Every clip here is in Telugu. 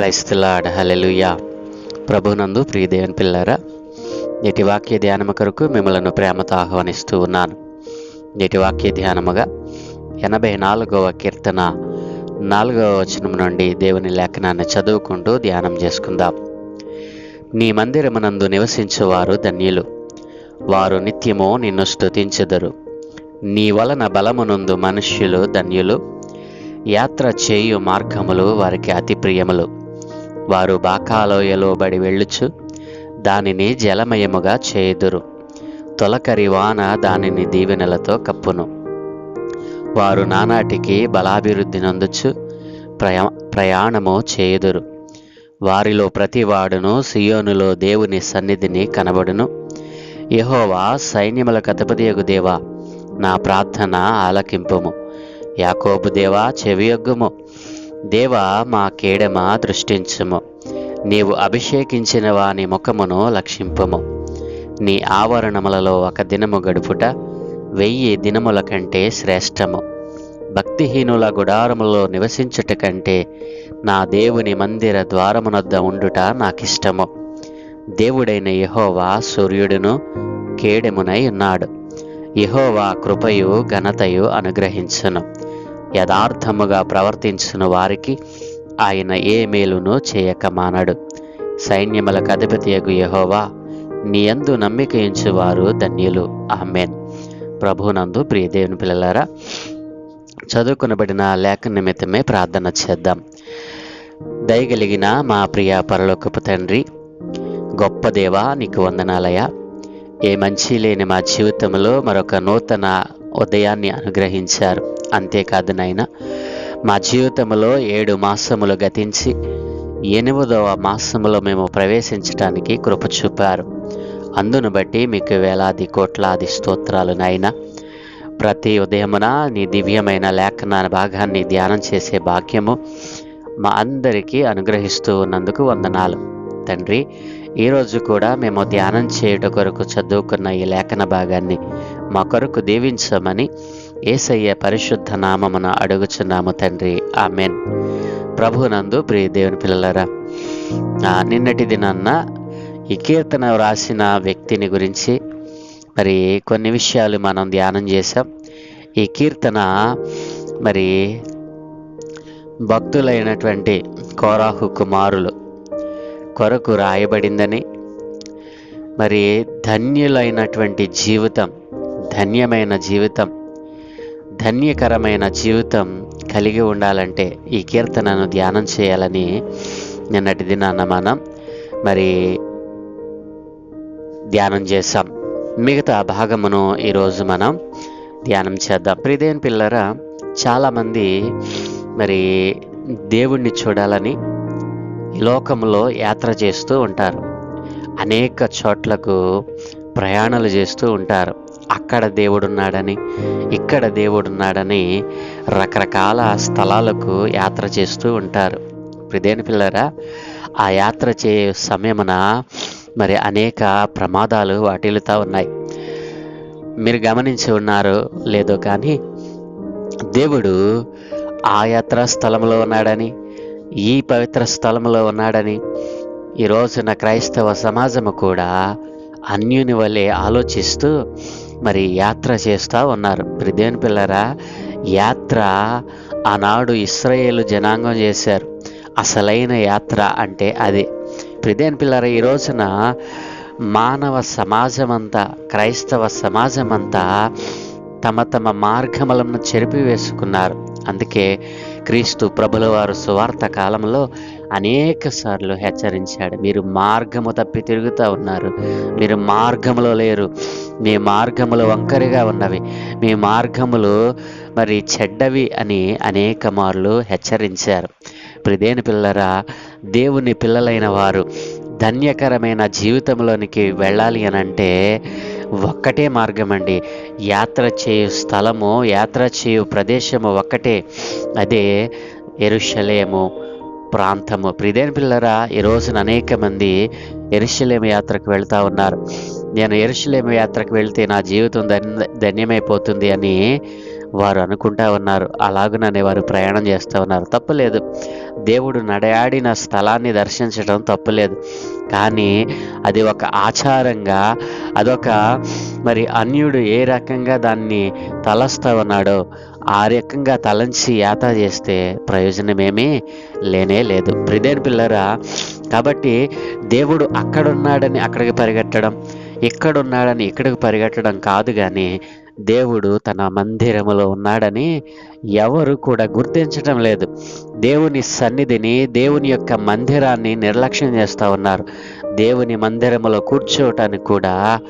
క్రైస్తలాడ్ హలెలుయా ప్రభునందు ప్రియదేవన్ పిల్లరా నేటి వాక్య ధ్యానము కొరకు మిమ్మలను ప్రేమతో ఆహ్వానిస్తూ ఉన్నాను. నేటి వాక్య ధ్యానముగా ఎనభై నాలుగవ కీర్తన నాలుగవ వచనం నుండి దేవుని లేఖనాన్ని చదువుకుంటూ ధ్యానం చేసుకుందాం. నీ మందిరమునందు నివసించేవారు ధన్యులు. వారు నిత్యము నిన్ను స్తుతించెదరు. నీ వలన బలమునందు మనుష్యులు ధన్యులు. యాత్ర చేయు మార్గములు వారికి అతి ప్రియములు. వారు బాకాలోయలో బడి వెళ్ళుచు దానిని జలమయముగా చేయుదురు. తొలకరి వాన దానిని దీవెనలతో కప్పును. వారు నానాటికి బలాభివృద్ధి నందుచు ప్రయా ప్రయాణము చేయుదురు. వారిలో ప్రతివాడును సియోనులో దేవుని సన్నిధిని కనబడును. యహోవా సైన్యముల కథపదియగు దేవా నా ప్రార్థన ఆలకింపుము. యాకోబు దేవా చెవియొగ్గుము. దేవా మా కేడమ దృష్టించుము. నీవు అభిషేకించిన వాని ముఖమును లక్షింపము. నీ ఆవరణములలో ఒక దినము గడుపుట వెయ్యి దినముల కంటే శ్రేష్టము. భక్తిహీనుల గుడారములో నివసించుట కంటే నా దేవుని మందిర ద్వారమునొద్ద ఉండుట నాకిష్టము. దేవుడైన యహోవా సూర్యుడును కేడెమునై ఉన్నాడు. యహోవా కృపయు ఘనతయు అనుగ్రహించును. యథార్థముగా ప్రవర్తించును వారికి ఆయన ఏ మేలును చేయక మానడు. సైన్యములకు అధిపతియగు యహోవా నీ నమ్మికయించువారు ధన్యులు. ఆమెన్. ప్రభునందు ప్రియదేవుని పిల్లలారా చదువుకునబడిన లేఖ నిమిత్తమే ప్రార్థన చేద్దాం. దయగలిగిన మా ప్రియ పరలోకపు తండ్రి గొప్ప దేవా నీకు వందనాలయ ఏ మంచి లేని మా జీవితంలో మరొక నూతన ఉదయాన్ని అనుగ్రహించారు. అంతేకాదు నాయన మా జీవితంలో ఏడు మాసములు గతించి ఎనిమిదవ మాసములో మేము ప్రవేశించడానికి కృప చూపారు. అందును బట్టి మీకు వేలాది కోట్లాది స్తోత్రాలు నాయన. ప్రతి ఉదయమున నీ దివ్యమైన లేఖన భాగాన్ని ధ్యానం చేసే భాగ్యము మా అందరికీ అనుగ్రహిస్తూ ఉన్నందుకు వందనాలు. తండ్రి ఈరోజు కూడా మేము ధ్యానం చేయుట కొరకు చదువుకున్న ఈ లేఖన భాగాన్ని మా కొరకు దీవించమని ఏసయ్య పరిశుద్ధ నామమున అడుగుచున్నాము తండ్రి. ఆమెన్. ప్రభునందు ప్రియ దేవుని పిల్లలరా నిన్నటి దినాన్న ఈ కీర్తన వ్రాసిన వ్యక్తిని గురించి మరి కొన్ని విషయాలు మనం ధ్యానం చేసాం ఈ కీర్తన మరి భక్తులైనటువంటి కోరాహు కుమారులు కొరకు రాయబడిందని మరి ధన్యులైనటువంటి జీవితం ధన్యమైన జీవితం ధన్యకరమైన జీవితం కలిగి ఉండాలంటే ఈ కీర్తనను ధ్యానం చేయాలని నిన్నటి దినాన మనం మరి ధ్యానం చేశాం. మిగతా భాగమును ఈరోజు మనం ధ్యానం చేద్దాం. ప్రిదేన్ పిల్లరా చాలామంది మరి దేవుణ్ణి చూడాలని లోకంలో యాత్ర చేస్తూ ఉంటారు. అనేక చోట్లకు ప్రయాణాలు చేస్తూ ఉంటారు. అక్కడ దేవుడున్నాడని ఇక్కడ దేవుడున్నాడని రకరకాల స్థలాలకు యాత్ర చేస్తూ ఉంటారు. ప్రిదేని పిల్లరా ఆ యాత్ర చే సమయమున మరి అనేక ప్రమాదాలు వాటిల్లుతూ ఉన్నాయి. మీరు గమనించి ఉన్నారు లేదో కానీ దేవుడు ఆ యాత్రా స్థలంలో ఉన్నాడని ఈ పవిత్ర స్థలంలో ఉన్నాడని ఈ రోజున క్రైస్తవ సమాజము కూడా అన్యుని వలె ఆలోచిస్తూ మరి యాత్ర చేస్తూ ఉన్నారు. ప్రిదేని పిల్లరా యాత్ర ఆనాడు ఇస్రాయేలు జనాంగం చేశారు. అసలైన యాత్ర అంటే అది. ప్రిదేని పిల్లరా ఈ రోజున మానవ సమాజమంతా క్రైస్తవ సమాజమంతా తమ తమ మార్గములను చెరిపివేసుకున్నారు. అందుకే క్రీస్తు ప్రభుల వారు సువార్త కాలంలో అనేక సార్లు హెచ్చరించాడు. మీరు మార్గము తప్పి తిరుగుతూ ఉన్నారు. మీరు మార్గములో లేరు. మీ మార్గములు వంకరిగా ఉన్నవి. మీ మార్గములు మరి చెడ్డవి అని అనేక మార్లు హెచ్చరించారు. ప్రిదేని పిల్లరా దేవుని పిల్లలైన వారు ధన్యకరమైన జీవితంలోనికి వెళ్ళాలి అని అంటే ఒక్కటే మార్గం అండి యాత్ర చేయు స్థలము యాత్ర చేయు ప్రదేశము ఒక్కటే. అదే ఎరుషలేము ప్రాంతము. ప్రిదేని పిల్లరా ఈ రోజున అనేక మంది ఎరుశలేమ యాత్రకు వెళ్తా ఉన్నారు. నేను ఎరుశలేమ యాత్రకు వెళ్తే నా జీవితం ధన్య ధన్యమైపోతుంది అని వారు అనుకుంటా ఉన్నారు. అలాగుననే వారు ప్రయాణం చేస్తూ ఉన్నారు. తప్పులేదు. దేవుడు నడయాడిన స్థలాన్ని దర్శించడం తప్పులేదు. కానీ అది ఒక ఆచారంగా అదొక మరి అన్యుడు ఏ రకంగా దాన్ని తలస్తా ఉన్నాడో ఆ రకంగా తలంచి యాత చేస్తే ప్రయోజనమేమీ లేనే లేదు. ప్రిదేన్ పిల్లరా కాబట్టి దేవుడు అక్కడున్నాడని అక్కడికి పరిగెట్టడం ఇక్కడున్నాడని ఇక్కడికి పరిగెట్టడం కాదు కానీ దేవుడు తన మందిరములో ఉన్నాడని ఎవరు కూడా గుర్తించడం లేదు. దేవుని సన్నిధిని దేవుని యొక్క మందిరాన్ని నిర్లక్ష్యం చేస్తూ ఉన్నారు. దేవుని మందిరములో కూర్చోవటానికి కూడా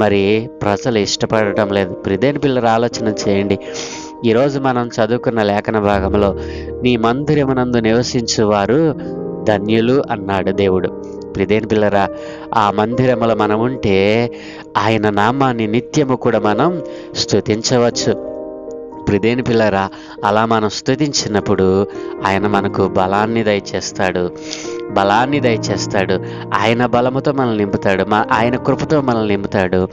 మరి ప్రజలు ఇష్టపడటం లేదు. ప్రిదేని పిల్లలు ఆలోచన చేయండి. ఈరోజు మనం చదువుకున్న లేఖన భాగంలో నీ మందిరమునందు నివసించువారు ధన్యులు అన్నాడు దేవుడు. ప్రిదేని పిల్లరా ఆ మందిరములో మనం ఉంటే ఆయన నామాన్ని నిత్యము కూడా మనం స్థుతించవచ్చు ప్రిదేని పిల్లరా అలా మనం స్తుతించినప్పుడు ఆయన మనకు బలాన్ని దయచేస్తాడు. బలాన్ని దయచేస్తాడు. ఆయన బలముతో మనల్ని నింపుతాడు. మా ఆయన కృపతో మనల్ని నింపుతాడు.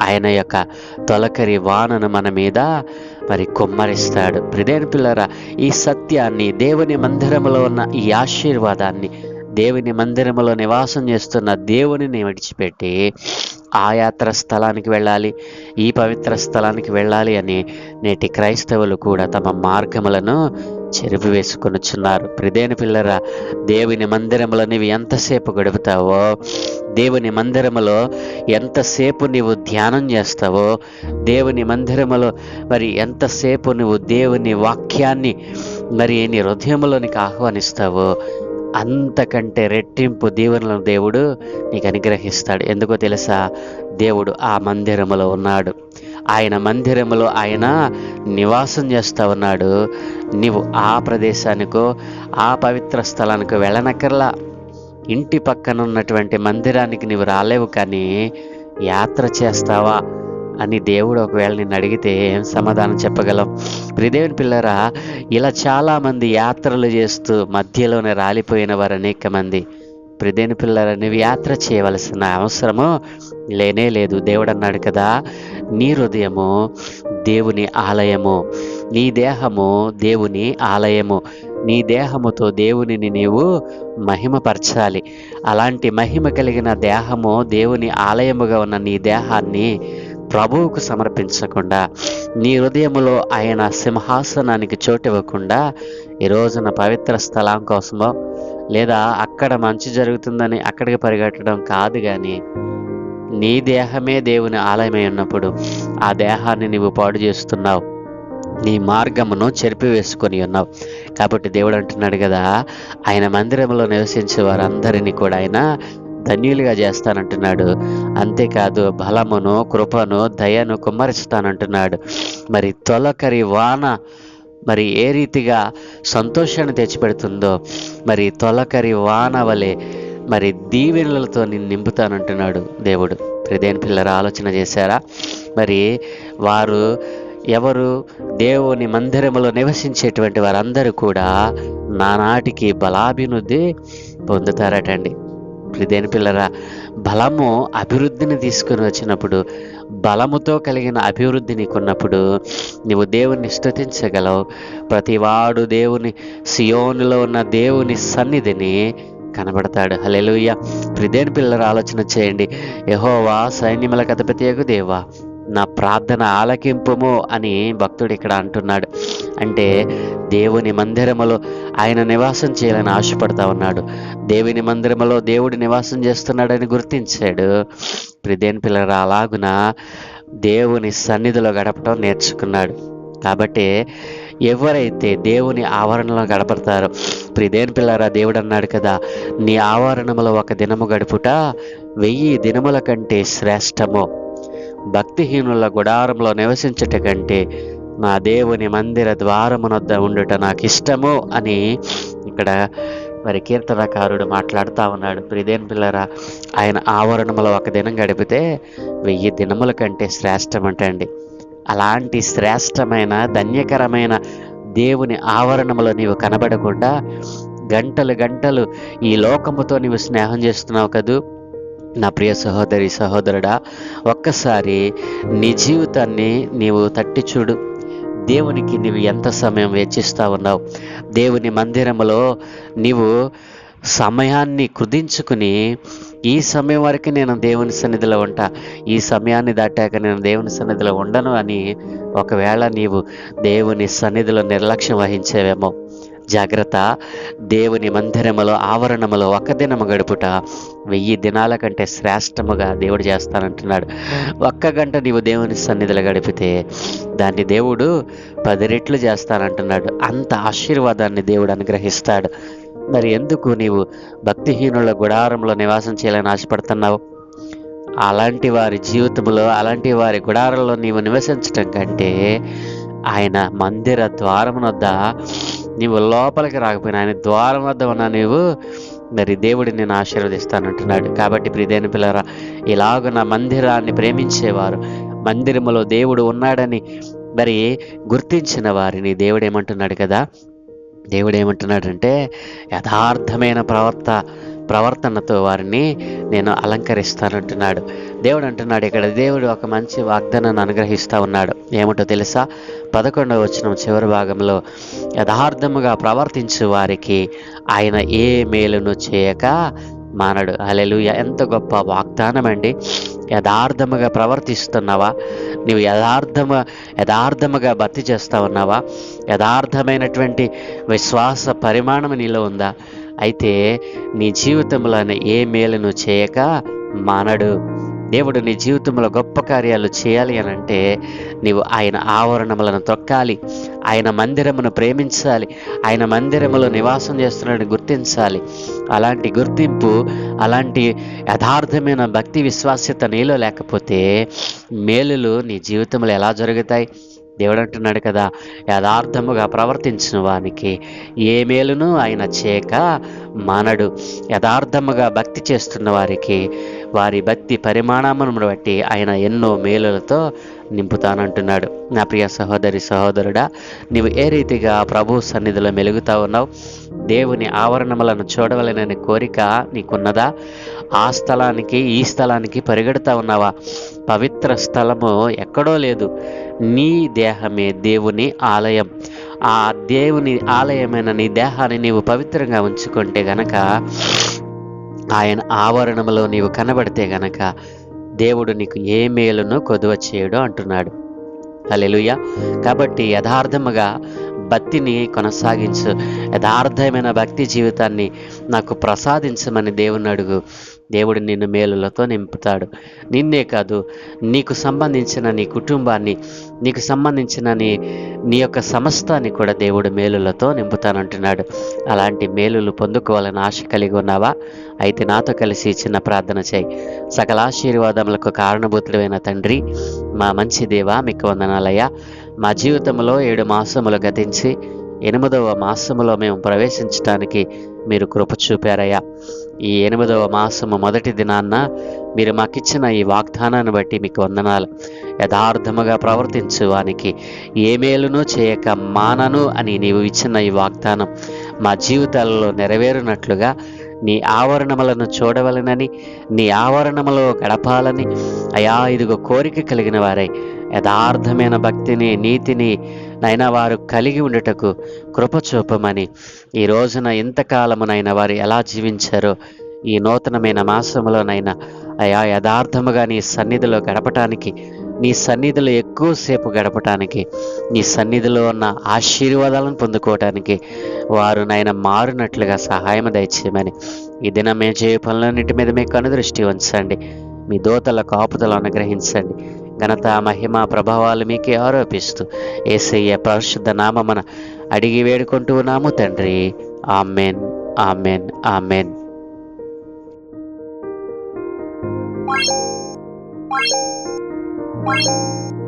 ఆయన యొక్క తొలకరి వానను మన మీద మరి కుమ్మరిస్తాడు. ప్రిదేని పిల్లరా ఈ సత్యాన్ని దేవుని మందిరములో ఉన్న ఈ ఆశీర్వాదాన్ని దేవుని మందిరములో నివాసం చేస్తున్న దేవునిని విడిచిపెట్టి ఆ యాత్ర స్థలానికి వెళ్ళాలి ఈ పవిత్ర స్థలానికి వెళ్ళాలి అని నేటి క్రైస్తవులు కూడా తమ మార్గములను చెరుపు వేసుకొనుచున్నారు. ప్రిదేని పిల్లరా దేవుని మందిరములో నీవు ఎంతసేపు గడుపుతావో దేవుని మందిరములో ఎంతసేపు నీవు ధ్యానం చేస్తావో దేవుని మందిరములో మరి ఎంతసేపు నువ్వు దేవుని వాక్యాన్ని మరి నీ హృదయంలోనికి ఆహ్వానిస్తావో అంతకంటే రెట్టింపు దీవెనలను దేవుడు నీకు అనుగ్రహిస్తాడు. ఎందుకో తెలుసా? దేవుడు ఆ మందిరములో ఉన్నాడు. ఆయన మందిరములో ఆయన నివాసం చేస్తూ ఉన్నాడు. నీవు ఆ ప్రదేశానికో ఆ పవిత్ర స్థలానికి వెళ్ళనక్కర్లా. ఇంటి పక్కన ఉన్నటువంటి మందిరానికి నీవు రాలేవు కానీ యాత్ర చేస్తావా అని దేవుడు ఒకవేళ నిన్ను అడిగితే ఏం సమాధానం చెప్పగలం? ప్రిదేవుని పిల్లరా ఇలా చాలామంది యాత్రలు చేస్తూ మధ్యలోనే రాలిపోయిన వారు అనేక మంది. ప్రిదేని పిల్లరా నువ్వు యాత్ర చేయవలసిన అవసరము లేనే లేదు. దేవుడు అన్నాడు కదా నీ హృదయము దేవుని ఆలయము. నీ దేహము దేవుని ఆలయము. నీ దేహముతో దేవునిని నీవు మహిమపరచాలి. అలాంటి మహిమ కలిగిన దేహము దేవుని ఆలయముగా ఉన్న నీ దేహాన్ని ప్రభువుకు సమర్పించకుండా నీ హృదయములో ఆయన సింహాసనానికి చోటు ఇవ్వకుండా ఈ రోజున పవిత్ర స్థలం కోసమో లేదా అక్కడ మంచి జరుగుతుందని అక్కడికి పరిగెట్టడం కాదు కానీ నీ దేహమే దేవుని ఆలయమై ఉన్నప్పుడు ఆ దేహాన్ని నీవు పాడు చేస్తున్నావు. నీ మార్గమును చెరిపివేసుకొని ఉన్నావు. కాబట్టి దేవుడు అంటున్నాడు కదా ఆయన మందిరంలో నివసించే వారందరినీ కూడా ఆయన ధన్యులుగా చేస్తానంటున్నాడు. అంతేకాదు బలమును కృపను దయను కుమ్మరిస్తానంటున్నాడు. మరి తొలకరి వాన మరి ఏ రీతిగా సంతోషాన్ని తెచ్చిపెడుతుందో మరి తొలకరి వాన వలె మరి దీవెనలతో నేను నింపుతానంటున్నాడు దేవుడు. ప్రదేని పిల్లల ఆలోచన చేశారా? మరి వారు ఎవరు? దేవుని మందిరములో నివసించేటువంటి వారందరూ కూడా నానాటికి బలాభివృద్ధి పొందుతారటండి. ప్రిదేని పిల్లరా బలము అభివృద్ధిని తీసుకుని వచ్చినప్పుడు బలముతో కలిగిన అభివృద్ధి నీకున్నప్పుడు నువ్వు దేవుణ్ణి స్తుతించగలవు. ప్రతివాడు దేవుని సియోనిలో ఉన్న దేవుని సన్నిధిని కనబడతాడు. హలెలుయ్య ప్రిదేని పిల్లల ఆలోచన చేయండి. యహోవా సైన్యముల కథపతియకు దేవా నా ప్రార్థన ఆలకింపుము అని భక్తుడు ఇక్కడ అంటున్నాడు. అంటే దేవుని మందిరములో ఆయన నివాసం చేయాలని ఆశపడతా ఉన్నాడు. దేవుని మందిరములో దేవుడు నివాసం చేస్తున్నాడని గుర్తించాడు. ప్రిదేని పిల్లల అలాగున దేవుని సన్నిధిలో గడపటం నేర్చుకున్నాడు. కాబట్టి ఎవరైతే దేవుని ఆవరణలో గడపడతారో ప్రిదేని పిల్లరా దేవుడు అన్నాడు కదా నీ ఆవరణములో ఒక దినము గడుపుట వెయ్యి దినముల కంటే శ్రేష్టము. భక్తిహీనుల గుడారంలో నివసించుట కంటే నా దేవుని మందిర ద్వారమునొద్ద ఉండుట నాకు ఇష్టము అని ఇక్కడ మరి కీర్తనకారుడు మాట్లాడుతూ ఉన్నాడు. ప్రిదేన్ పిల్లరా ఆయన ఆవరణములో ఒక దినం గడిపితే వెయ్యి దినముల కంటే శ్రేష్టమంటండి. అలాంటి శ్రేష్టమైన ధన్యకరమైన దేవుని ఆవరణములో నీవు కనబడకుండా గంటలు గంటలు ఈ లోకముతో నీవు స్నేహం చేస్తున్నావు కదూ. నా ప్రియ సహోదరి సహోదరుడా ఒక్కసారి నీ జీవితాన్ని నీవు తట్టి చూడు. దేవునికి నీవు ఎంత సమయం వెచ్చిస్తూ ఉన్నావు. దేవుని మందిరములో నీవు సమయాన్ని కుదించుకుని ఈ సమయం వరకు నేను దేవుని సన్నిధిలో ఉంటా. ఈ సమయాన్ని దాటాక నేను దేవుని సన్నిధిలో ఉండను అని ఒకవేళ నీవు దేవుని సన్నిధిలో నిర్లక్ష్యం వహించేవేమో జాగ్రత్త. దేవుని మందిరములో ఆవరణములో ఒక దినము గడుపుట వెయ్యి దినాల కంటే శ్రేష్టముగా దేవుడు చేస్తానంటున్నాడు. ఒక్క గంట నీవు దేవుని సన్నిధిలో గడిపితే దాన్ని దేవుడు పది రెట్లు చేస్తానంటున్నాడు. అంత ఆశీర్వాదాన్ని దేవుడు అనుగ్రహిస్తాడు. మరి ఎందుకు నీవు భక్తిహీనుల గుడారంలో నివాసం చేయాలని ఆశపడుతున్నావు? అలాంటి వారి జీవితంలో అలాంటి వారి గుడారంలో నీవు నివసించటం కంటే ఆయన మందిర ద్వారం వద్ద నీవు లోపలికి రాకపోయినా ఆయన ద్వారం వద్ద ఉన్న నీవు మరి దేవుడి నేను ఆశీర్వదిస్తానంటున్నాడు కాబట్టి ప్రిదేని పిల్లరా ఇలాగ నా మందిరాన్ని ప్రేమించేవారు మందిరములో దేవుడు ఉన్నాడని మరి గుర్తించిన వారిని దేవుడు ఏమంటున్నాడు కదా? దేవుడు ఏమంటున్నాడంటే యథార్థమైన ప్రవర్త ప్రవర్తనతో వారిని నేను అలంకరిస్తానంటున్నాడు. దేవుడు అంటున్నాడు ఇక్కడ దేవుడు ఒక మంచి వాగ్దానాన్ని అనుగ్రహిస్తూ ఉన్నాడు. ఏమిటో తెలుసా? పదకొండవ వచ్చిన చివరి భాగంలో యథార్థముగా ప్రవర్తించు వారికి ఆయన ఏ మేలును చేయక మానడు. అలెలు ఎంత గొప్ప వాగ్దానం అండి యథార్థముగా ప్రవర్తిస్తున్నావా? నీవు యథార్థమ యథార్థముగా భర్తీ చేస్తా ఉన్నావా? యథార్థమైనటువంటి విశ్వాస పరిమాణం నీలో ఉందా? అయితే నీ జీవితంలోనే ఏ మేలును చేయక మానడు. దేవుడు నీ జీవితంలో గొప్ప కార్యాలు చేయాలి అని అంటే నీవు ఆయన ఆవరణములను తొక్కాలి. ఆయన మందిరమును ప్రేమించాలి. ఆయన మందిరములో నివాసం చేస్తున్నాడని గుర్తించాలి. అలాంటి గుర్తింపు అలాంటి యథార్థమైన భక్తి విశ్వాస్యత నీలో లేకపోతే మేలులు నీ జీవితంలో ఎలా జరుగుతాయి? దేవుడు అంటున్నాడు కదా యథార్థముగా ప్రవర్తించిన వానికి ఏ మేలును ఆయన చేయక మానడు. యథార్థముగా భక్తి చేస్తున్న వారికి వారి భక్తి పరిమాణమును బట్టి ఆయన ఎన్నో మేలులతో నింపుతానంటున్నాడు. నా ప్రియ సహోదరి సహోదరుడా నీవు ఏ రీతిగా ప్రభు సన్నిధిలో మెలుగుతా ఉన్నావు? దేవుని ఆవరణములను చూడవలనని కోరిక నీకున్నదా? ఆ స్థలానికి ఈ స్థలానికి పరిగెడుతా ఉన్నావా? పవిత్ర స్థలము ఎక్కడో లేదు. నీ దేహమే దేవుని ఆలయం. ఆ దేవుని ఆలయమైన నీ దేహాన్ని నీవు పవిత్రంగా ఉంచుకుంటే గనక ఆయన ఆవరణములో నీవు కనబడితే గనక దేవుడు నీకు ఏ మేలును కొదువ చేయడు అంటున్నాడు. అలెలుయ కాబట్టి యథార్థముగా భక్తిని కొనసాగించు. యథార్థమైన భక్తి జీవితాన్ని నాకు ప్రసాదించమని దేవుని అడుగు. దేవుడు నిన్ను మేలులతో నింపుతాడు. నిన్నే కాదు నీకు సంబంధించిన నీ కుటుంబాన్ని నీకు సంబంధించిన నీ నీ యొక్క సమస్తాన్ని కూడా దేవుడు మేలులతో నింపుతానంటున్నాడు. అలాంటి మేలులు పొందుకోవాలని ఆశ కలిగి ఉన్నావా? అయితే నాతో కలిసి చిన్న ప్రార్థన చేయి. సకల ఆశీర్వాదములకు కారణభూతుడైన తండ్రి మా మంచి దేవ మీకు వందనాలయ్యా. మా జీవితంలో ఏడు మాసములు గతించి ఎనిమిదవ మాసములో మేము ప్రవేశించడానికి మీరు కృప చూపారయ్యా. ఈ ఎనిమిదవ మాసము మొదటి దినాన్న మీరు మాకిచ్చిన ఈ వాగ్దానాన్ని బట్టి మీకు వందనాలు. యథార్థముగా ప్రవర్తించు వానికి ఏ మేలును చేయక మానను అని నీవు ఇచ్చిన ఈ వాగ్దానం మా జీవితాలలో నెరవేరునట్లుగా నీ ఆవరణములను చూడవలనని నీ ఆవరణములో గడపాలని అయా ఇదిగో కోరిక కలిగిన వారై యథార్థమైన భక్తిని నీతిని నైనా వారు కలిగి ఉండటకు కృప చూపమని. ఈ రోజున ఇంతకాలమునైనా వారు ఎలా జీవించారో ఈ నూతనమైన మాసములోనైనా అయా యథార్థముగా నీ సన్నిధిలో గడపటానికి నీ సన్నిధిలో ఎక్కువసేపు గడపటానికి నీ సన్నిధిలో ఉన్న ఆశీర్వాదాలను పొందుకోవటానికి వారు నాయన మారినట్లుగా సహాయం దయచేయమని. ఈ దినం మేము చేయ పనులన్నింటి మీద మీ కనుదృష్టి ఉంచండి. మీ దోతల కాపుదలు అనుగ్రహించండి. ఘనత మహిమ ప్రభావాలు మీకే ఆరోపిస్తూ ఏసయ్య పరిశుద్ధ నామమున అడిగి వేడుకుంటూ ఉన్నాము తండ్రి amen amen amen Thank you.